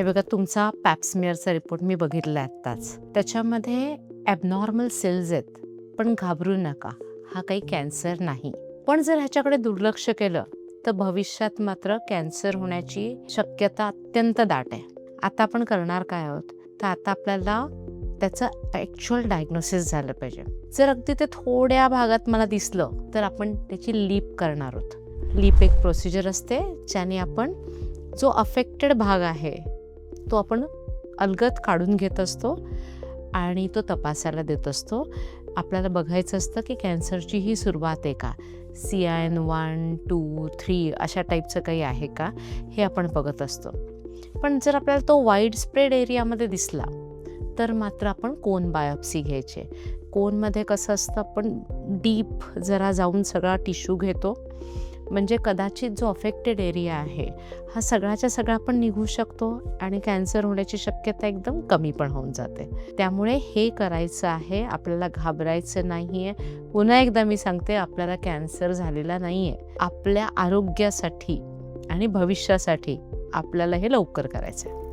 हे बघा तुमचा पॅप्समिअरचा रिपोर्ट मी बघितला आत्ताच. त्याच्यामध्ये ॲबनॉर्मल सेल्स आहेत पण घाबरू नका हा काही कॅन्सर नाही. पण जर ह्याच्याकडे दुर्लक्ष केलं तर भविष्यात मात्र कॅन्सर होण्याची शक्यता अत्यंत दाट आहे. आता आपण करणार काय आहोत? तर आता आपल्याला त्याचं ॲक्च्युअल डायग्नोसिस झालं पाहिजे. जर अगदी ते थोड्या भागात मला दिसलं तर आपण त्याची लीप करणार आहोत. लीप एक प्रोसिजर असते ज्याने आपण जो अफेक्टेड भाग आहे तो आपण अलगत काढून घेत असतो आणि तो तपासायला देत असतो. आपल्याला बघायचं असतं की कॅन्सरची ही सुरुवात आहे का? C I N one two three अशा टाईपचं काही आहे का? हे आपण बघत असतो. पण जर आपल्याला तो वाईड स्प्रेड एरियामध्ये दिसला तर मात्र आपण कोन बायोप्सी घ्यायचे. कोनमध्ये कसं असतं आपण डीप जरा जाऊन सगळा टिश्यू घेतो. म्हणजे कदाचित जो अफेक्टेड एरिया आहे हा सगळ्याच्या सगळा पण निघू शकतो आणि कॅन्सर होण्याची शक्यता एकदम कमी पण होऊन जाते. त्यामुळे हे करायचं आहे आपल्याला घाबरायचं नाही आहे पुन्हा एकदा मी सांगते आपल्याला कॅन्सर झालेला नाही आहे आपल्या आरोग्यासाठी आणि भविष्यासाठी आपल्याला हे लवकर करायचं आहे